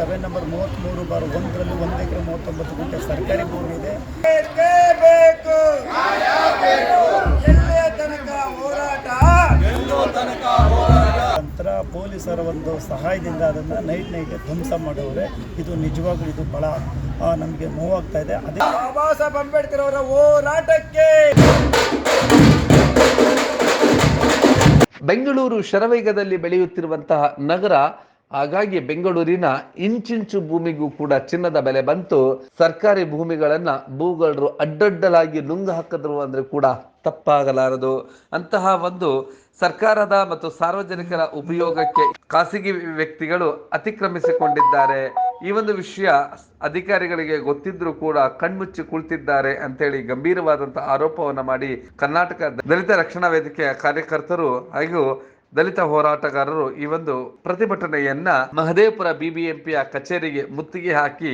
ಸಭೆ ನಂಬರ್ ಮೂವತ್ತ್ಮೂರು ಬಾರ್ ಒಂದರಲ್ಲಿ ಒಂದು ಎಕರೆ ಮೂವತ್ತೊಂಬತ್ತು ಗುಂಟೆ ಸರ್ಕಾರಿ ಭೂಮಿ ಇದೆ. ನಂತರ ಪೊಲೀಸರ ಒಂದು ಸಹಾಯದಿಂದ ಅದನ್ನು ನೈಟ್ ನೈಟ್ ಧ್ವಂಸ ಮಾಡೋರೆ ಇದು ನಿಜವಾಗ್ಲೂ ಇದು ಬಹಳ ನಮಗೆ ನೋವಾಗ್ತಾ ಇದೆ. ಅದೇ ಬಾಬಾ ಸಾಹೇಬ್ ಅಂಬೇಡ್ಕರ್ ಅವರ ಹೋರಾಟಕ್ಕೆ. ಬೆಂಗಳೂರು ಶರವೇಗದಲ್ಲಿ ಬೆಳೆಯುತ್ತಿರುವಂತಹ ನಗರ ಹಾಗಾಗಿ ಬೆಂಗಳೂರಿನ ಇಂಚಿಂಚು ಭೂಮಿಗೂ ಕೂಡ ಚಿನ್ನದ ಬೆಲೆ ಬಂತು. ಸರ್ಕಾರಿ ಭೂಮಿಗಳನ್ನ ಭೂಗಳರು ಅಡ್ಡಡ್ಡಲಾಗಿ ನುಂಗು ಹಾಕಿದ್ರು ಅಂದ್ರೆ ಕೂಡ ತಪ್ಪಾಗಲಾರದು. ಅಂತಹ ಒಂದು ಸರ್ಕಾರದ ಮತ್ತು ಸಾರ್ವಜನಿಕರ ಉಪಯೋಗಕ್ಕೆ ಖಾಸಗಿ ವ್ಯಕ್ತಿಗಳು ಅತಿಕ್ರಮಿಸಿಕೊಂಡಿದ್ದಾರೆ. ಈ ಒಂದು ವಿಷಯ ಅಧಿಕಾರಿಗಳಿಗೆ ಗೊತ್ತಿದ್ರೂ ಕೂಡ ಕಣ್ಮುಚ್ಚಿ ಕುಳಿತಿದ್ದಾರೆ ಅಂತೇಳಿ ಗಂಭೀರವಾದಂತಹ ಆರೋಪವನ್ನ ಮಾಡಿ ಕರ್ನಾಟಕ ದಲಿತ ರಕ್ಷಣಾ ವೇದಿಕೆಯ ಕಾರ್ಯಕರ್ತರು ಹಾಗೂ ದಲಿತ ಹೋರಾಟಗಾರರು ಈ ಒಂದು ಪ್ರತಿಭಟನೆಯನ್ನ ಮಹದೇವಪುರ ಬಿಬಿಎಂಪಿಯ ಕಚೇರಿಗೆ ಮುತ್ತಿಗೆ ಹಾಕಿ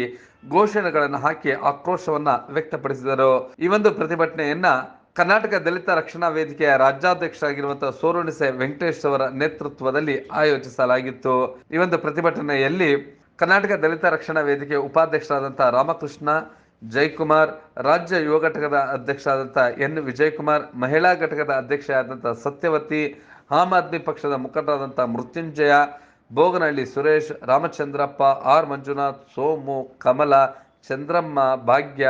ಘೋಷಣೆಗಳನ್ನು ಹಾಕಿ ಆಕ್ರೋಶವನ್ನ ವ್ಯಕ್ತಪಡಿಸಿದರು. ಈ ಒಂದು ಪ್ರತಿಭಟನೆಯನ್ನ ಕರ್ನಾಟಕ ದಲಿತ ರಕ್ಷಣಾ ವೇದಿಕೆಯ ರಾಜ್ಯಾಧ್ಯಕ್ಷರಾಗಿರುವಂತಹ ಸೋರುಣಿಸೆ ವೆಂಕಟೇಶ್ ಅವರ ನೇತೃತ್ವದಲ್ಲಿ ಆಯೋಜಿಸಲಾಗಿತ್ತು. ಈ ಒಂದು ಪ್ರತಿಭಟನೆಯಲ್ಲಿ ಕರ್ನಾಟಕ ದಲಿತ ರಕ್ಷಣಾ ವೇದಿಕೆ ಉಪಾಧ್ಯಕ್ಷರಾದಂತಹ ರಾಮಕೃಷ್ಣ ಜಯಕುಮಾರ್ ರಾಜ್ಯ ಯುವ ಘಟಕದ ಅಧ್ಯಕ್ಷರಾದಂತಹ ಎನ್. ವಿಜಯಕುಮಾರ್, ಮಹಿಳಾ ಘಟಕದ ಅಧ್ಯಕ್ಷರಾದಂತಹ ಸತ್ಯವತಿ ಆಮ್ ಆದ್ಮಿ ಪಕ್ಷದ ಮುಖಂಡರಾದಂಥ ಮೃತ್ಯುಂಜಯ ಬೋಗನಹಳ್ಳಿ ಸುರೇಶ್, ರಾಮಚಂದ್ರಪ್ಪ, ಆರ್ ಮಂಜುನಾಥ್, ಸೋಮು, ಕಮಲ, ಚಂದ್ರಮ್ಮ, ಭಾಗ್ಯ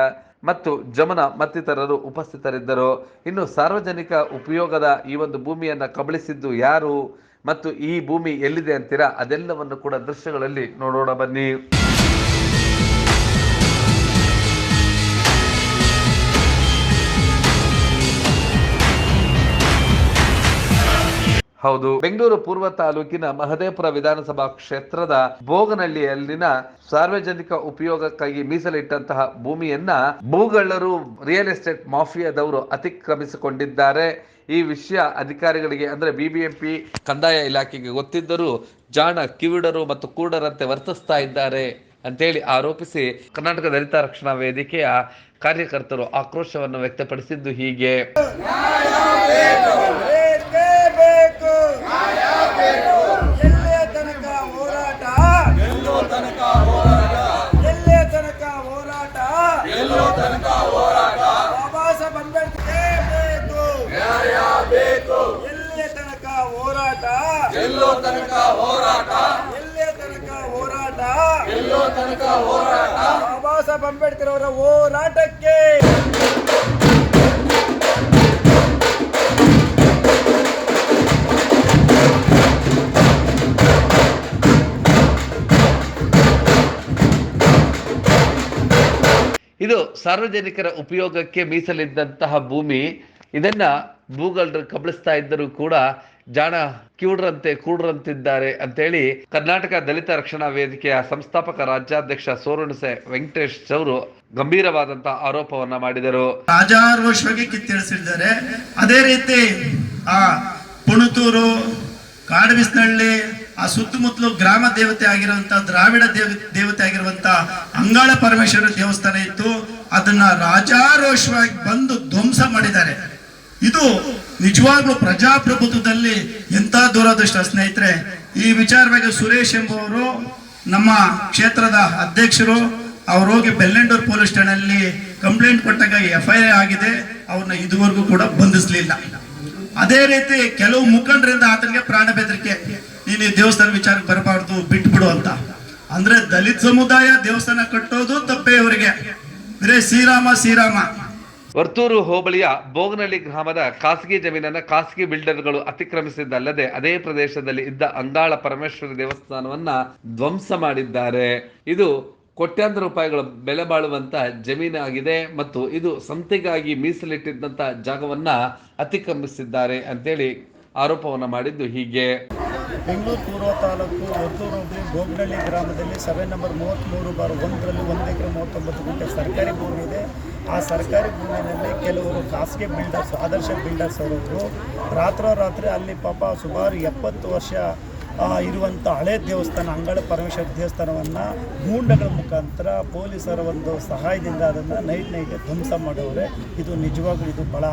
ಮತ್ತು ಜಮನ ಮತ್ತಿತರರು ಉಪಸ್ಥಿತರಿದ್ದರು. ಇನ್ನು ಸಾರ್ವಜನಿಕ ಉಪಯೋಗದ ಈ ಒಂದು ಭೂಮಿಯನ್ನು ಕಬಳಿಸಿದ್ದು ಯಾರು ಮತ್ತು ಈ ಭೂಮಿ ಎಲ್ಲಿದೆ ಅಂತೀರಾ ಅದೆಲ್ಲವನ್ನು ಕೂಡ ದೃಶ್ಯಗಳಲ್ಲಿ ನೋಡೋಣ ಬನ್ನಿ. ಹೌದು. ಬೆಂಗಳೂರು ಪೂರ್ವ ತಾಲೂಕಿನ ಮಹದೇವಪುರ ವಿಧಾನಸಭಾ ಕ್ಷೇತ್ರದ ಬೋಗನಹಳ್ಳಿಯಲ್ಲಿನ ಸಾರ್ವಜನಿಕ ಉಪಯೋಗಕ್ಕಾಗಿ ಮೀಸಲಿಟ್ಟಂತಹ ಭೂಮಿಯನ್ನ ಭೂಗಳ್ಳರು ರಿಯಲ್ ಎಸ್ಟೇಟ್ ಮಾಫಿಯಾದವರು ಅತಿಕ್ರಮಿಸಿಕೊಂಡಿದ್ದಾರೆ. ಈ ವಿಷಯ ಅಧಿಕಾರಿಗಳಿಗೆ ಅಂದ್ರೆ ಬಿಬಿಎಂಪಿ ಕಂದಾಯ ಇಲಾಖೆಗೆ ಗೊತ್ತಿದ್ದರೂ ಜಾಣ ಕಿವಿಡರು ಮತ್ತು ಕೂಡರಂತೆ ವರ್ತಿಸ್ತಾ ಇದ್ದಾರೆ ಅಂತೇಳಿ ಆರೋಪಿಸಿ ಕರ್ನಾಟಕ ದಲಿತ ರಕ್ಷಣಾ ವೇದಿಕೆಯ ಕಾರ್ಯಕರ್ತರು ಆಕ್ರೋಶವನ್ನು ವ್ಯಕ್ತಪಡಿಸಿದ್ದು ಹೀಗೆ. ಎಲ್ಲಿಯ ತನಕ ಹೋರಾಟ. ಬಾಬಾ ಸಾಹೇಬ್ ಅಂಬೇಡ್ಕರ್ ಅವರ ಹೋರಾಟಕ್ಕೆ. ಇದು ಸಾರ್ವಜನಿಕರ ಉಪಯೋಗಕ್ಕೆ ಮೀಸಲಿದ್ದಂತಹ ಭೂಮಿ. ಇದನ್ನ ಭೂಗಳ್ರು ಕಬಳಿಸ್ತಾ ಇದ್ದರೂ ಕೂಡ ಜಾಣ ಕಿವುಡ್ರಂತೆ ಕೂಡ್ರಂತಿದ್ದಾರೆ ಅಂತೇಳಿ ಕರ್ನಾಟಕ ದಲಿತ ರಕ್ಷಣಾ ವೇದಿಕೆಯ ಸಂಸ್ಥಾಪಕ ರಾಜ್ಯಾಧ್ಯಕ್ಷ ಸೋರಣಸೆ ವೆಂಕಟೇಶ್ ಅವರು ಗಂಭೀರವಾದಂತಹ ಆರೋಪವನ್ನ ಮಾಡಿದರು. ರಾಜಾರೋಷವಾಗಿ ಕಿತ್ತಿಳಿಸಿದ್ದಾರೆ ಅದೇ ರೀತಿ ಆ ಪುಣತೂರು ಕಾಡಬಿಸ್ನಹಳ್ಳಿ ಆ ಸುತ್ತಮುತ್ತಲು ಗ್ರಾಮ ದೇವತೆ ಆಗಿರುವಂತ, ದ್ರಾವಿಡ ದೇವ, ದೇವತೆ ಆಗಿರುವಂತ ಅಂಗಾಳ ಪರಮೇಶ್ವರ ದೇವಸ್ಥಾನ ಇತ್ತು. ಅದನ್ನ ರಾಜಾರೋಷವಾಗಿ ಬಂದು ಧ್ವಂಸ ಮಾಡಿದ್ದಾರೆ. ಇದು ನಿಜವಾಗ್ಲೂ ಪ್ರಜಾಪ್ರಭುತ್ವದಲ್ಲಿ ಎಂಥ ದೂರದೃಷ್ಟ ಸ್ನೇಹಿತರೆ, ಈ ವಿಚಾರವಾಗಿ ಸುರೇಶ್ ಎಂಬುವರು ನಮ್ಮ ಕ್ಷೇತ್ರದ ಅಧ್ಯಕ್ಷರು, ಅವ್ರು ಹೋಗಿ ಬೆಲ್ಲೆಂಡೂರು ಪೊಲೀಸ್ ಠಾಣೆಯಲ್ಲಿ ಕಂಪ್ಲೇಂಟ್ ಕೊಟ್ಟಾಗ ಎಫ್ ಐ ಆಗಿದೆ ಅವ್ರನ್ನ ಇದುವರೆಗೂ ಕೂಡ ಬಂಧಿಸಲಿಲ್ಲ. ಅದೇ ರೀತಿ ಕೆಲವು ಮುಖಂಡರಿಂದ ಆತನಿಗೆ ಪ್ರಾಣ ಬೆದರಿಕೆ, ನೀನು ದೇವಸ್ಥಾನ ವಿಚಾರಕ್ಕೆ ಬರಬಾರ್ದು, ಬಿಟ್ಬಿಡು ಅಂತ. ಅಂದ್ರೆ ದಲಿತ ಸಮುದಾಯ ದೇವಸ್ಥಾನ ಕಟ್ಟೋದು ತಪ್ಪೇ ಅವರಿಗೆ. ಬರೇ ಶ್ರೀರಾಮ ಶ್ರೀರಾಮ. ವರ್ತೂರು ಹೋಬಳಿಯ ಬೋಗನಹಳ್ಳಿ ಗ್ರಾಮದ ಖಾಸಗಿ ಜಮೀನನ್ನು ಖಾಸಗಿ ಬಿಲ್ಡರ್ಗಳು ಅತಿಕ್ರಮಿಸಿದ್ದಲ್ಲದೆ ಅದೇ ಪ್ರದೇಶದಲ್ಲಿ ಇದ್ದ ಅಂಗಾಳ ಪರಮೇಶ್ವರಿ ದೇವಸ್ಥಾನವನ್ನ ಧ್ವಂಸ ಮಾಡಿದ್ದಾರೆ. ಇದು ಕೋಟ್ಯಾಂತರ ರೂಪಾಯಿಗಳ ಬೆಲೆ ಬಾಳುವಂತ ಜಮೀನಾಗಿದೆ ಮತ್ತು ಇದು ಸಂತೆಗಾಗಿ ಮೀಸಲಿಟ್ಟಿದ್ದಂತ ಜಾಗವನ್ನ ಅತಿಕ್ರಮಿಸಿದ್ದಾರೆ ಅಂತೇಳಿ ಆರೋಪವನ್ನು ಮಾಡಿದ್ದು ಹೀಗೆ. ಬೆಂಗಳೂರು ಪೂರ್ವ ತಾಲೂಕು ಒತ್ತೂರು ಹೋಬಳಿ ಗೋಗ್ನಳ್ಳಿ ಗ್ರಾಮದಲ್ಲಿ ಸಭೆ ನಂಬರ್ ಮೂವತ್ತ್ಮೂರು ಬಾರ್ ಒಂದರಲ್ಲಿ ಒಂದು ಎಕರೆ ಮೂವತ್ತೊಂಬತ್ತು ಗುಂಟೆ ಸರ್ಕಾರಿ ಭೂಮಿ ಇದೆ. ಆ ಸರ್ಕಾರಿ ಭೂಮಿಯಲ್ಲಿ ಕೆಲವರು ಖಾಸಗಿ ಬಿಲ್ಡರ್ಸ್, ಆದರ್ಶ ಬಿಲ್ಡರ್ಸ್ ಅವರು ರಾತ್ರೋರಾತ್ರಿ ಅಲ್ಲಿ ಪಾಪ ಸುಮಾರು ಎಪ್ಪತ್ತು ವರ್ಷ ಇರುವಂಥ ಹಳೆ ದೇವಸ್ಥಾನ, ಅಂಗಳ ಪರಮೇಶ್ವರ ದೇವಸ್ಥಾನವನ್ನು ಗೂಂಡಗಳ ಮುಖಾಂತರ ಪೊಲೀಸರ ಒಂದು ಸಹಾಯದಿಂದ ಅದನ್ನು ನೈಟ್ ನೈಟ್ ಧ್ವಂಸ ಮಾಡೋರೆ ಇದು ನಿಜವಾಗ್ಲೂ ಇದು ಭಾಳ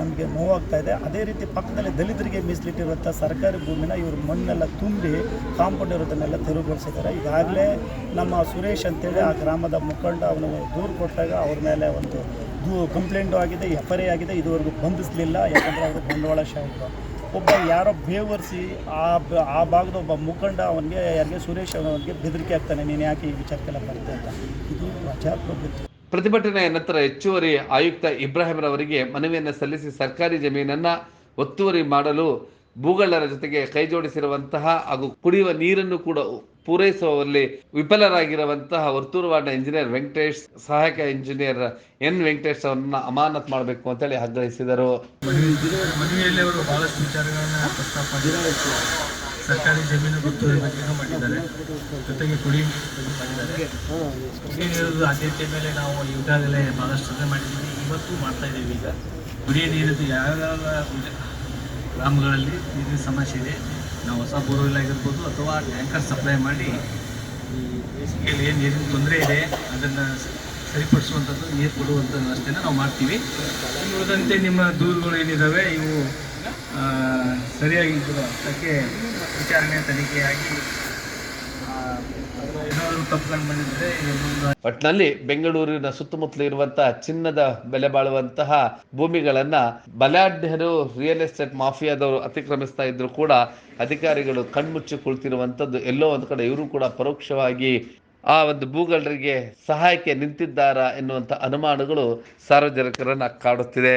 ನಮಗೆ ನೋವಾಗ್ತಾ ಇದೆ. ಅದೇ ರೀತಿ ಪಕ್ಕದಲ್ಲಿ ದಲಿತರಿಗೆ ಮೀಸಲಿಟ್ಟಿರುವಂಥ ಸರ್ಕಾರಿ ಭೂಮಿನ ಇವರು ಮಣ್ಣೆಲ್ಲ ತುಂಬಿ ಕಾಂಪೌಂಡ್ ಇರೋದನ್ನೆಲ್ಲ ತೆರವುಗೊಳಿಸಿದ್ದಾರೆ. ಈಗಾಗಲೇ ನಮ್ಮ ಸುರೇಶ್ ಅಂತೇಳಿ ಆ ಗ್ರಾಮದ ಮುಖಂಡ ಅವನು ದೂರು ಕೊಟ್ಟಾಗ ಅವ್ರ ಮೇಲೆ ಒಂದು ದೂ ಕಂಪ್ಲೇಂಟು ಆಗಿದೆ ಎಫ್ ಐ ಆಗಿದೆ. ಇದುವರೆಗೂ ಬಂಧಿಸಲಿಲ್ಲ. ಯಾಕಂದರೆ ಅವರು ಬಂಡವಾಳಶಾಹಿಗಳು ಒಬ್ಬ ಯಾರೋ ಬೇವರ್ಸಿ ಆ ಆ ಭಾಗದ ಒಬ್ಬ ಮುಖಂಡ ಅವನಿಗೆ, ಯಾರಿಗೆ ಸುರೇಶ್ ಅವನಿಗೆ ಬೆದರಿಕೆ ಆಗ್ತಾನೆ ನೀನು ಯಾಕೆ ಈ ವಿಚಾರಕ್ಕೆಲ್ಲ ಬರುತ್ತೆ ಅಂತ ಇದು ಪ್ರಜಾಪ್ರಭುತ್ವ. ಪ್ರತಿಭಟನೆಯ ನಂತರ ಹೆಚ್ಚುವರಿ ಆಯುಕ್ತ ಇಬ್ರಾಹಿಂ ರವರಿಗೆ ಮನವಿಯನ್ನು ಸಲ್ಲಿಸಿ ಸರ್ಕಾರಿ ಜಮೀನನ್ನ ಒತ್ತುವರಿ ಮಾಡಲು ಭೂಗಳ್ಳರ ಜೊತೆಗೆ ಕೈಜೋಡಿಸಿರುವಂತಹ ಹಾಗೂ ಕುಡಿಯುವ ನೀರನ್ನು ಕೂಡ ಪೂರೈಸುವಲ್ಲಿ ವಿಫಲರಾಗಿರುವಂತಹ ವರ್ತೂರು ವಾರ್ಡ್ನ ಇಂಜಿನಿಯರ್ ವೆಂಕಟೇಶ್, ಸಹಾಯಕ ಇಂಜಿನಿಯರ್ ಎನ್ ವೆಂಕಟೇಶ್ ಅವರನ್ನ ಅಮಾನತ್ ಮಾಡಬೇಕು ಅಂತೇಳಿ ಆಗ್ರಹಿಸಿದರು. ಸರ್ಕಾರಿ ಜಮೀನು ಗೊತ್ತುವರಿ ಬಗ್ಗೆನೂ ಮಾಡಿದ್ದಾರೆ. ಜೊತೆಗೆ ಕುಡಿ ಮಾಡಿದ್ದಾರೆ. ಕುಡಿಯ ನೀರು ಆದ್ಯತೆ ಮೇಲೆ ನಾವು ಈಗಾಗಲೇ ಸಭೆ ಮಾಡಿದ್ದೀವಿ. ಇವತ್ತು ಮಾಡ್ತಾ ಇದ್ದೀವಿ ಈಗ. ಕುಡಿಯ ನೀರಿದ್ದು ಯಾವ್ಯಾವ ಗ್ರಾಮಗಳಲ್ಲಿ ನೀರಿನ ಸಮಸ್ಯೆ ಇದೆ, ನಾವು ಹೊಸ ಬೋರ್ವೆಲ್ ಆಗಿರ್ಬೋದು ಅಥವಾ ಟ್ಯಾಂಕರ್ ಸಪ್ಲೈ ಮಾಡಿ ಈ ಬೇಸಿಗೆಯಲ್ಲಿ ಏನು ನೀರಿನ ತೊಂದರೆ ಇದೆ, ಅದನ್ನು ಸರಿಪಡಿಸುವಂಥದ್ದು ನೀರು ಕೊಡುವಂಥ ವ್ಯವಸ್ಥೆನ ನಾವು ಮಾಡ್ತೀವಿ. ಉಳಿದಂತೆ ನಿಮ್ಮ ದೂರುಗಳು ಏನಿದ್ದಾವೆ ಇವು ಸರಿಯಾಗಿ ಕೂಡ ಅದಕ್ಕೆ ವಿಚಾರಣೆ ತನಿಖೆಯಾಗಿ ಒಟ್ನಲ್ಲಿ ಬೆಂಗಳೂರಿನ ಸುತ್ತಮುತ್ತಲು ಇರುವಂತಹ ಚಿನ್ನದ ಬೆಲೆ ಬಾಳುವಂತಹ ಭೂಮಿಗಳನ್ನ ಬಲಾಢ್ಯರು ರಿಯಲ್ ಎಸ್ಟೇಟ್ ಮಾಫಿಯಾದವರು ಅತಿಕ್ರಮಿಸ್ತಾ ಇದ್ರು ಕೂಡ ಅಧಿಕಾರಿಗಳು ಕಣ್ಮುಚ್ಚಿ ಕುಳಿತಿರುವಂತದ್ದು ಎಲ್ಲೋ ಒಂದು ಕಡೆ. ಇವರು ಕೂಡ ಪರೋಕ್ಷವಾಗಿ ಆ ಒಂದು ಭೂಗಳರಿಗೆ ಸಹಾಯಕ್ಕೆ ನಿಂತಿದ್ದಾರಾ ಎನ್ನುವಂತ ಅನುಮಾನಗಳು ಸಾರ್ವಜನಿಕರನ್ನ ಕಾಡುತ್ತಿದೆ.